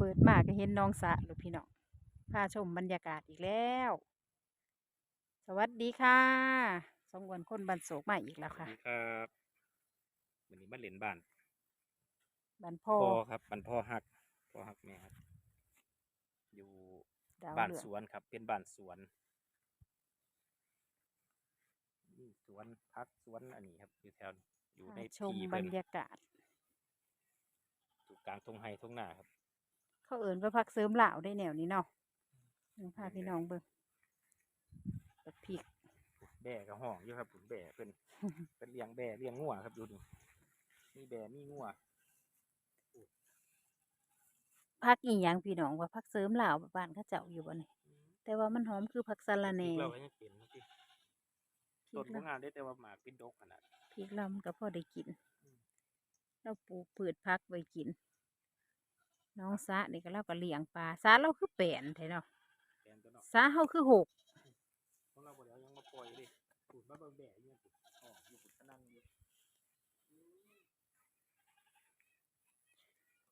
เปิดมาก็เห็นน้องสะลูกพี่น้องพาชมบรรยากาศอีกแล้ว สวัสดีค่ะสองวันคนบันโศกมาอีกแล้วสวัค่ะสดีครับวันนี้มาเล่นบ้านบันพ่อพ่อครับบ้านพ่อฮักพ่อฮักแม่ครับอยู่ดาวบ้านเหลืองสวนครับ เป็นบ้านสวนนี่สวนพักสวนอันนี้ครับอยู่แถวนี้อยู่ในพาชมที่บรเพิ่นรยากาศอยู่กลางทงไฮทงนาครับ เขาเอิ่นว่าพักเสริมเหล่าได้แนวนี้เนาะนี่พาพี่น้องเบิ่งบักพริกแบ่กับห้องอยู่ครับผมแบ่เพิ่นเป็นเลี้ยงแบ่เลี้ยงงัวครับดูนี่มีแบ่มีงัวพักอีหยังพี่น้องว่าพักเสริมเหล่าบ้านเขาเจ้าอยู่บ่นี่แต่ว่ามันหอมคือผักสะระแหน่เราก็ยังเป็นนะพี่พริต้กนแล้ก็วงานได้แต่ว่าหมากเป็นดกขนาดพริกลำก็พอได้กิน เราปลูกพืชพักไว้กิน น้องสะนี่ก็เราก็เลี้ยงปลาสะเราคือแปลนแท้เนาะแทนตัวเนาะสะเฮาคือหกของเราบ่ได้เอายังมาปล่อยดิปลูกมาเบิ่งแบ่อยู่สิอ๋ออยู่ผมก็นั่งอยู่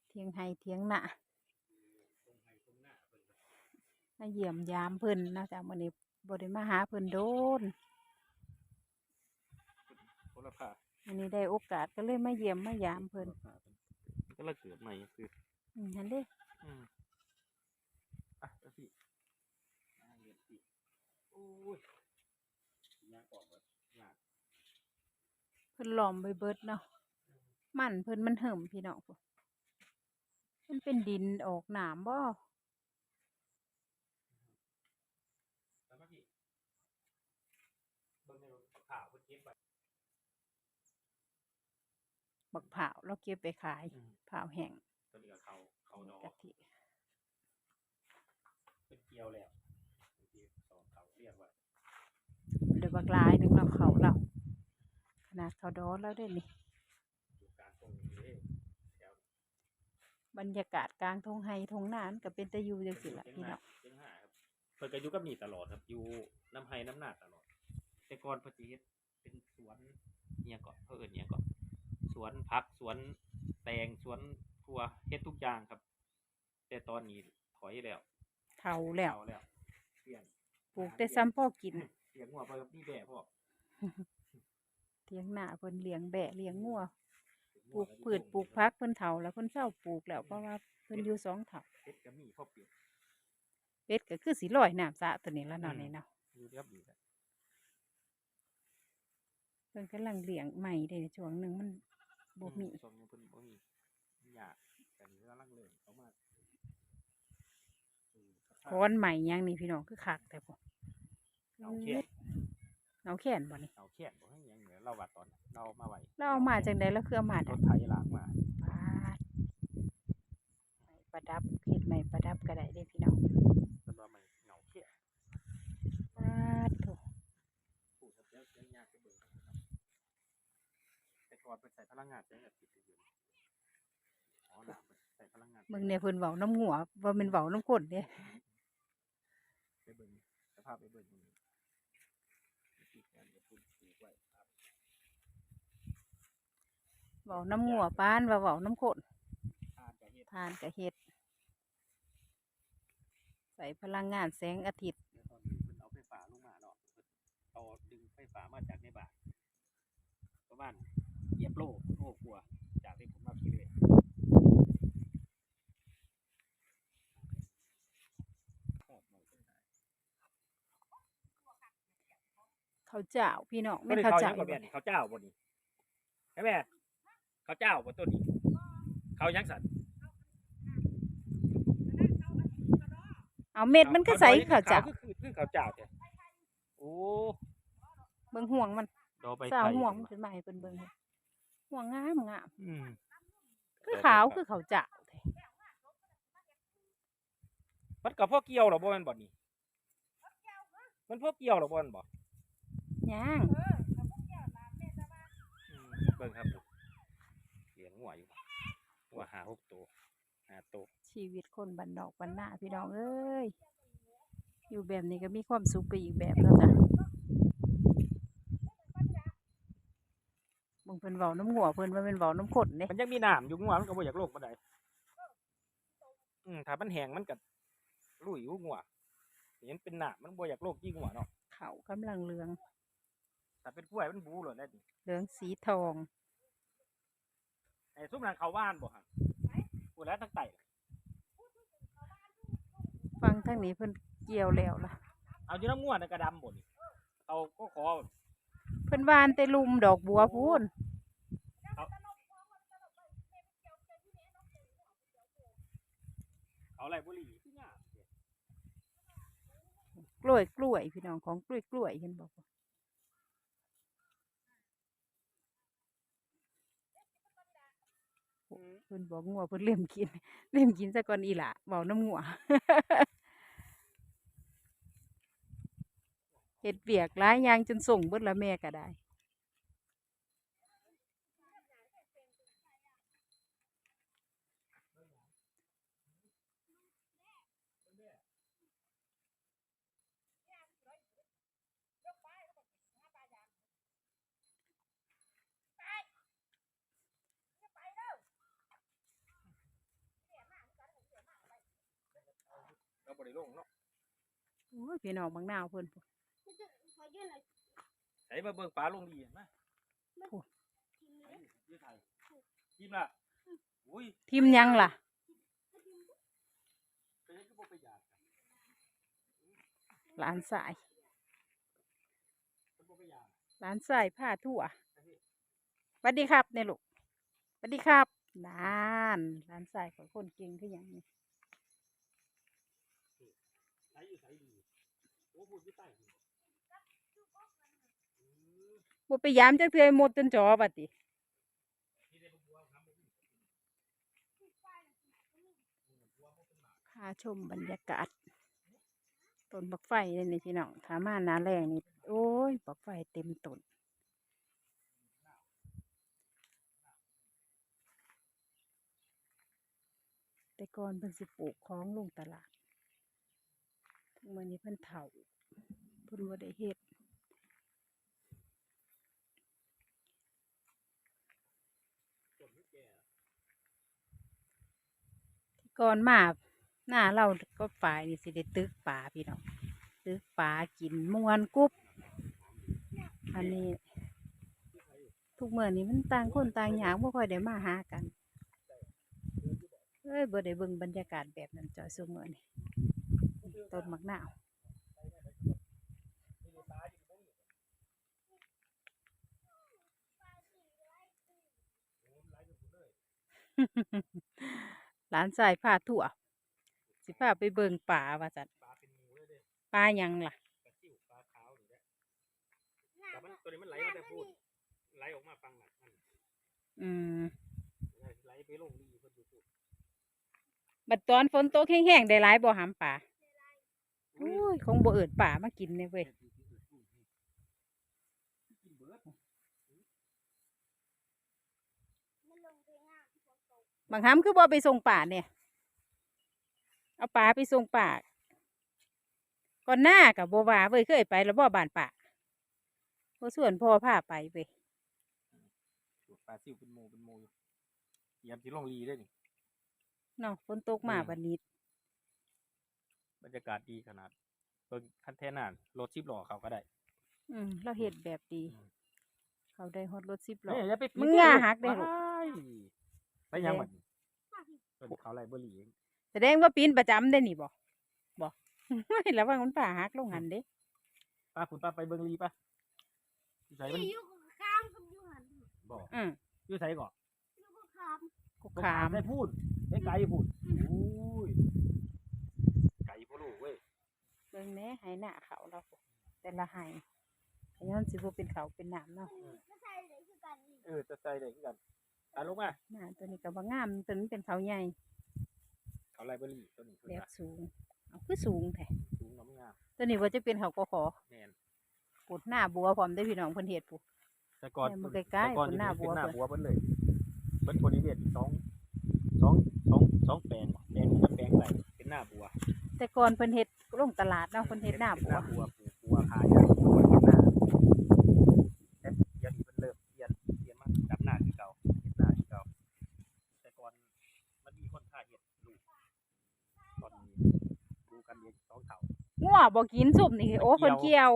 เทียงไห้เทียงหน้าตรงไห้ตรงหน้าเพิ่นก็มาเยี่ยมยามเพิ่นเนาะจากมื้อนี้บ่ได้มาหาเพิ่นโดนโทรภาพอันนี้ได้โอกาสก็เลยมาเยี่ยมมายามเพิ่นก็เลยเกิดใหม่คือ อืมหันเด้อืมอะแล้วพี่อ่าเรียนพี่โอ้ยยากออกแบบยากเพิ่นล้อมไว้เบิดเนาะมันเพิ่นมันเหิมพี่น้องพุ่นมันเป็นดินออกหนามบ่แล้วก็พี่เบิ่งในรถข่าวเพิ่นเก็บไว้บักเผาวเราเก็บไปขายเผาวแห้งตัวนี้ก็ เขาเขาดอกกะทิเป็นเกลียวแล้วบางทีสองเขาเรียกว่าเดี๋ยวบักลายหนึงเนาะเขาเราขนาดเขาดอแล้วได้นี่อยู่กลางตรงนี้เลยแถวบรรยากาศกลางทงไฮทงนานก็เป็นตะยูจังสิละเชียงพี่หาน้องเชียงหาครับเพิ่นก็อยู่กับนี่ตลอดครับอยู่น้ำไห้น้ำหนาตลอด แต่ก่อนเพิ่นสิเฮ็ดเป็นสวนเนี่ยก่อนเพิ่นเอิ้นเนี่ยก่อนสวนผักสวนแตงสวนทั่วเฮ็ดทุกอย่างครับ แต่ตอนนี้ถอยแล้วเท่าแล้วเอาแล้วเปลี่ยนปลูกแต่ซ้ำพ่อกินเลี้ยงงัวไปกับนี่แบ่พ่อเลี้ยงหน้าเพิ่นเลี้ยงแบะเลี้ยงงัวปลูกพืชปลูกพักเพิ่นเฒ่าแล้วเพิ่นเศร้าปลูกแล้วเพราะว่าเพิ่นอยู่สองเฒ่าเฮ็ดก็มีพ่อเปลี่ยนเป็ดก็คือสิลอยน้ำสระตัวนี้แล้วเนาะนี่เนาะอยู่เรียบอยู่แล้วเพิ่นกำลังเลี้ยงใหม่เด้ช่วงหนึงมันบ่มีช่วงนี้เพิ่นบ่มีหยากแต่นี่กำลังเริ่มเขามา อืมคอนใหม่ยังนี่พี่น้องคือคักแต่บ่เอาแค่นเอาแค่นบ่นี่เอาแค่นบ่ให้หยังเหลือเราว่าตอนนั้นเรามาไว้เราเอามาจังไดแล้วคือเอามารถไถลากมาปาดไม้ประดับเฮ็ดไม้ประดับก็ได้เด้พี่น้องเป็นว่ามันเหงาแค่นปาดโถพูดแล้วเสียงยากไปเบิ่งครับแต่ก่อนเป็นใส่พลังงานแสงอาทิตย์อยู่อ๋อหลังใส่พลังงานมึงเนี่ยเพิ่นเว้าน้ำหัวว่ามันเว้าน้ำก้นเด้ ไปเบิ่งสภาพไปเบิ่งตรงนี้ที่การจะพูดปลูกไว้ครับเว้าน้ำหัวปานว่าเว้าน้ำก้นทานกับเฮ็ดทานก็เฮ็ด ใส่พลังงานแสงอาทิตย์แล้วตอนนี้เพิ่นเอาไฟฟ้าลงมาเนาะเพิ่นเอาดึงไฟฟ้ามาจากในบ้านประมาณเหยียบโลโลกว่าจากที่ผมมาขี่เลยชอบมองต้นไม้ ข้าวเจ้าพี่น้องไม่ไม่นได้ข้าวเขาเจ้ายังบ่แม่นเขาเจ้าบ่นี่ใช่ไหมเขาเจ้าบ่ตัวนี้เขายังสันเอาเม็ดมันก็ใส่ข้าวเจ้าคือคือคือเขาเจ้าแท้โอ้เบิ่งห่วงมันดอใบสาวไผ่ห่วงมันขึ้นมาให้เพิ่นเบิ่งให้ห่วงงามงามอืมคือขาวคือข้าวเจ้าแท้มันกับพ่อเกี่ยวเหรอบ่แม่นบ่นี่มันพ่อเกี่ยวเหรอบ่แม่นบ่ ย่างอืมเบิ่งครับเลี้ยงหัวอยู่หัวหาหกตัวห้าตัวชีวิตคนบ้านนอกบ้านนาพี่น้องเอ้ยอยู่แบบนี้ก็มีความสุขไปอีกแบบแล้วจ้ะมึงเพิ่นเว้าน้ำหัวเพิ่นว่าเป็นเว้าน้ำข้นเด้มันยังมีน้ำอยู่หัวมันก็บ่อยากลงปานใดอืมถ้ามันแห้งมันก็ลุยอยู่งัวเห็นเป็นหนามันบ่อยากโลกยิ่งงัวเนาะเขากำลังเหลือง ถ้าเป็นกล้วยมันบูเลยได้ดิเหลืองสีทอง ไอ้ซุปนั้นเขาว่านบ่ฮะกูแล้วตั้งไต่ฟังทางนี้เพิ่นเกี่ยวแล้วล่ะ เอาอยู่น้ำงัวในกระดำบ่นี่เขาก็ขอเพิ่นวานแต่ลุมดอกบัวพูนเขาอะไรบุหรี่ที่งามเด้กล้วยกล้วยพี่น้องของกล้วยกล้วยเห็นบอกว่า เพิ่นบอกงัวเพิ่นเล่มกิน เล่มกินซะก่อนอีหละบอกน้ำงัวเห็ดเบียกหลายอย่างจนส่งเบิดละแม่ก็ได้ ได้ลงเนาะโอ้ยพี่น้องบางนาวเพิ่นพู้นใส่มาเบิ่งปลาลงดีเห็นไหมพู้นยืดไทยกินล่ะอุ้ยทิมยังล่ะเป็นยังก็บ่ไปอยากหลานสายเป็นบ่ไปอยากหลานสายผ้าทั่วสวัสดีครับเนี่ยลูกสวัสดีครับนานหลานสายของคนเก่งคืออย่างนี้ใส่อยู่ใส่ดีโอ้พูดอยู่ใต้นี่บ่ไปยามจักเทื่อหมดจนจอบัดตินี่ได้บัวทำบ่มีพาชมบรรยากาศต้นบักไฟนี่นี่พี่น้องถามาหนาแรงนี่โอ้ยบักไฟเต็มต้นแต่ก่อนเพิ่นสิปลูกของลงตลาด มื้อนี้เพิ่นเฒ่าเพิ่นบ่ได้เฮ็ดที่ก่อนมาหน้าเราก็ฝ่ายนี่สิได้ตึกป่าพี่น้องตึกป่ากินมวนกุ๊บอันนี้ ทุกเมื่อนี้มันต่างคนต่างอย่างบ่ค่อยได้มาหากันเอ้ยบ่ได้เบิ่งบรรยากาศแบบนั้นจอยซุมื้อนี้ ต้นมักนาวหลานชายพาทั่ว สิพาไปเบิ่งป่าว่าจันปลาเป็นหมูเลยเด้ป่าหยังล่ะปลาซิ่วปลาขาวนี่แหละแต่มันตัวนี้มันไหลมาแต่พูดไหลออกมาฟังหนักมันอืมไหลไปลงดีเพิ่นอยู่พูดบัดตอนฝนตกแห้งๆได้หลายบ่หามป่า โอ้ยคงบ่เอิดป่ามากินเนี่ยเว้ยกินเบิดบางครั้คือบ่ไปส่งป่าเนี่ย เอาป่าไปส่งป่าก่อนหน้ากับบ่ว่าเว้ยเคยไปแล้วบ่บ้านป่าบ่ส่วนพ่อพาไปเว้ยปลาซิ่วเป็นหมูเป็นหมูอยู่เตรียมสิลงลีได้นี่เนาะฝนตกมาอืมบัดนี้บ รรยากาศดีขนาดเบิ่งคันแท่นานรถชิบล้อเขาก็ได้ อืมเราเฮ็ดแบบดีอืมเขาได้ฮอดรถ10ล้อเอ้ยอย่าไปมึงอย่าหักเด้อลูก ไปยังบัดนี้เพิ่นเขาไรเบอร์รี่เองแสดงว่าปีนประจำได้นี่บ่บ่ แล้วว่ามันป่าหักลงหันเด้ป้าคุณป้าไปเบิ่งลีป่ะอยู่ไสมันอยู่ข้ามกับอยู่หันบอกอืมอยู่ไสก่อนอยู่ก็ข้ามกุกขาม ได้พูดได้ไกลพูดโอ้ยไก่พ่อลูกเว้ย เบิ่งแหน่ให้หน้าเขาเราพู้นแต่ละให้อันนั้นสิบ่เป็นเขาเป็นน้ำเนาะก็ใช่เลยคือกันนี่เออจะใส่ได้คือกันอะลงมาหน้าตัวนี้ก็บ่งามตัวนี้เป็นเขาใหญ่เขาไรเบอร์รี่ตัวนี้เพิ่นแบบว่าสูงเอาคือสูงแท้สูงน้ำงามตัวนี้ว่าจะเป็นเขาก็ขอแม่นปวดหน้าบัวพร้อมได้อพี่น้องเพิ่นเฮ็ดผู้แต่ก่อนแม่นบ่ใกล้ๆแต่ก่อนเพิ่นหน้าบัวเป็นหน้าเพิ่นบัวเพิ่นเลยเพิ่นบริเวณสองสองสองสองแปลงแปลงนี้กับแปลงใดเป็นหน้าบัวแต่ก่อนเพิ่นเฮ็ด ลงตลาดเนาะเพิ่นเฮ็ดหน้าเป็นบัวบัวปลูกบัวขายอะบัวเฮ็ดหน้าแต่เดี๋ยวนี้เพิ่นเริ่มเปลี่ยนเปลี่ยนมาดับหน้าคือเก่าเฮ็ดหน้าคือเก่าแต่ก่อนมันมีคนค่าเฮ็ดลูกตอนนี้ดูกันเดียวสองเท่างัวบ่กินสุบนี่โอ้มันเกี่เพิ่นยวเกี่ยว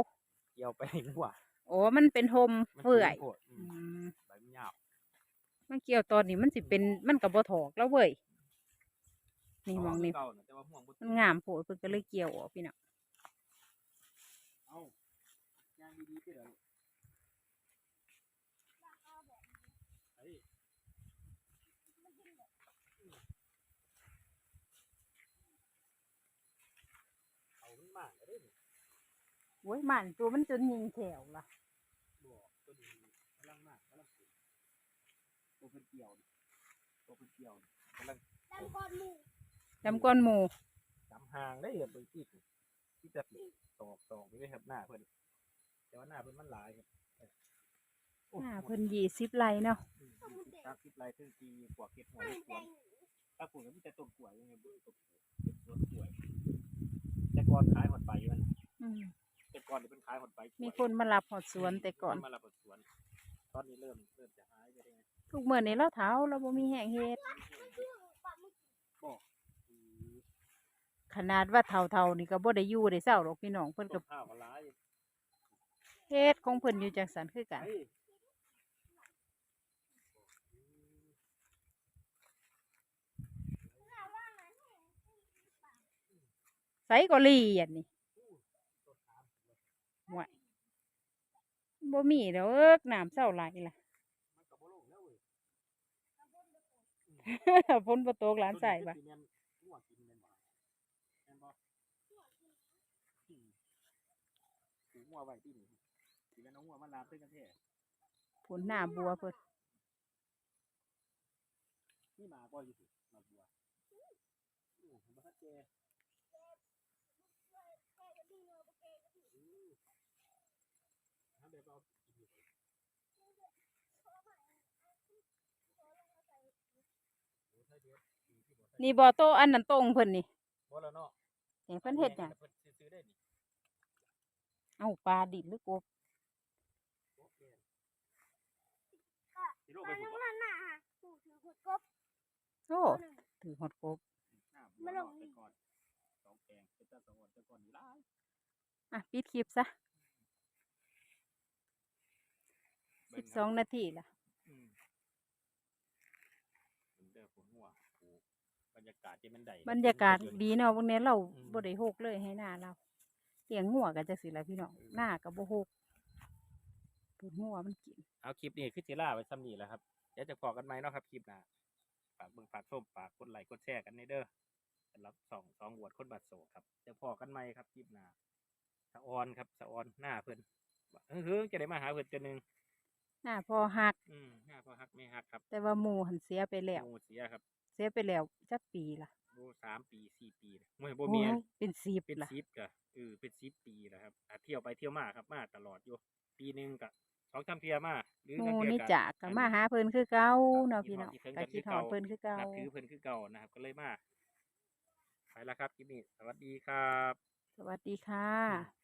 เกี่ยวไปหัวโอ้มันเป็นโฮมมันเปื่อยโผดอือืมมใบมันยาวมันเกี่ยวตอนนี้มันสิเป็นมันก็บ่ถอกแล้วเว้ย นี่มองนี่ เก่าะแต่ว่าห่วงบ่มันงามโพดเพิ่นก็เลยเกี่ยวออกพี่น้องเอาย่างดีๆที่เดี๋ยวไอ้เอามันมากเลยนี่โอ้ยมันตัวมันจนยิงแถวล่ะบอกตัวนี้กำลังมากกำลังสุดตัวเป็นเกี่ยวนี่ตัวเป็นเกี่ยวนี่กำลัง ดังก่อนหมู จำก้อนหมูจำห่างได้เหรอไปที่ที่จะตอกตอกไปเลยครับหน้าเพิ่นแต่ว่าหน้าเพิ่นมันหลายครับโอ้หน้าเพิ่นยี่สิบไร่เนาะอืมยี่สิบสามสิบไร่ถึงปีกว่าเก็บหัวเก็บสวนถ้าปลูกแล้วมีแต่ต้นกล้วยยังไงบุต้นเก็บสวนกล้วยแต่ก่อนขายหอดไปมันอืมแต่ก่อนนี่เป็นขายหอดไปกล้วยมีคนมารับหอดสวนแต่ก่อน มารับหอดสวน ตอนนี้เริ่มเริ่มจะหายไปได้ไงทุกมื้อนี้เราเท้าเราบ่มีแห้งเฮ็ดบอกอืม ขนาดว่าเท่าๆนี่ก็บ่ได้อยู่ได้เศร้าหรอกพี่น้องเพิ่นต้ก็นข้าวก็หลายเฮ็ดของเพิ่นอยู่จังสันคือกันเฮ้ยไสก็ลีอันนี้ห่วยบ่มีดอกเอิกน้ำเศร้าไหลล่ะมันก็บ่ลงแล้วเว้ยฝนบ่ตกหลานใส่บ่ะ ตัวนี้คือสิแม่นงัวกินแม่นบ่แม่นบ่อืม ปลูกงัวไว้ที่นี่สิแม่นเอางัวมาลาบด้วยกันแท้ฝนหน้าบัวเพิ่นนี่หมาบ่อยู่สิหมาบัวอือบ่ทันแก่อือหาแบบเอากินอยู่โอ้ใช่เด้อดีที่บ่ใช่นี่บ่โตอันนั้นตรงเพิ่นนี่บ่แล้วเนาะเห็นเพิ่นเฮ็ดหยังเพิ่นซื้อๆได้นี่ เอ้าปลาดินหรือกบโอเคสิโลกไปมันพุ่นนั่บ่นน่ะฮะปลูกถือขุดกบโอ้ตัวหนึ่งถือหอดกบหน้าบัวเนาะแต่ก่อนสองแปลงเป็นตาสองวันแต่ก่อนนี่หลายอะปิดคลิปซะเบิ่สิบคสรัองนาทีละอืมเบิ่งเด้อผมหัวปลูกบรรยากาศที่มันได้บรรยากาศเนดีเนาะวันนี้เราอืมบ่ได้โฮกเลยให้หน้าเราเลี้ยงงัวกันจังสิล่ะพี่น้องหน้าก็บ่โฮกปวดหัวมันกิน เอาคลิปนี้คือสิล่าไว้ซ้ำนี้แหล้วครับเดี๋ยวจะพอกันไหมเนาะครับคลิปหน้าฝากเบิ่งฝากส้มฝากกดไลค์กดแชร์กันในเด้อสำหรับสองสองบวชคนบาดโศกครับจะพอกันไหมครับคลิปหน้าสะออนครับสะออนหน้าเพิ่นว่าเออเฮ้ยจะได้มาหาเพิ่นตัวหนึงหน้าพอหัก อืมหน้าพอฮักไม่ฮักครับ แต่ว่าหมูหันเสียไปแล้วหมูเสียครับ เสียไปแล้วจักปีล่ะ โอ้สามปีสี่ปีเลยมวยโบโอ้เมียยเป็นสิบเป็นล่ะ ซิปกะเออเป็นซิปปีแล้วครับอะเที่ยวไปเที่ยวมาครับมาตลอดอยู่ปีหนึ่งกะสองสามเที่ยวมาหรือหบางมูเที่ยนี่กะ จากก็มาหาเพิ่นคือเก่าครับเนาะคิพี่ดฮอน้ดองคิดถึงก็กันคิดคือฮอดเก่าเพิ่นคือเก่า นับถือเพิ่นคือเก่านะครับ ก็เลยมาไปแล้วครับคลิปนี้สวัสดีครับ สวัสดีค่ะอืม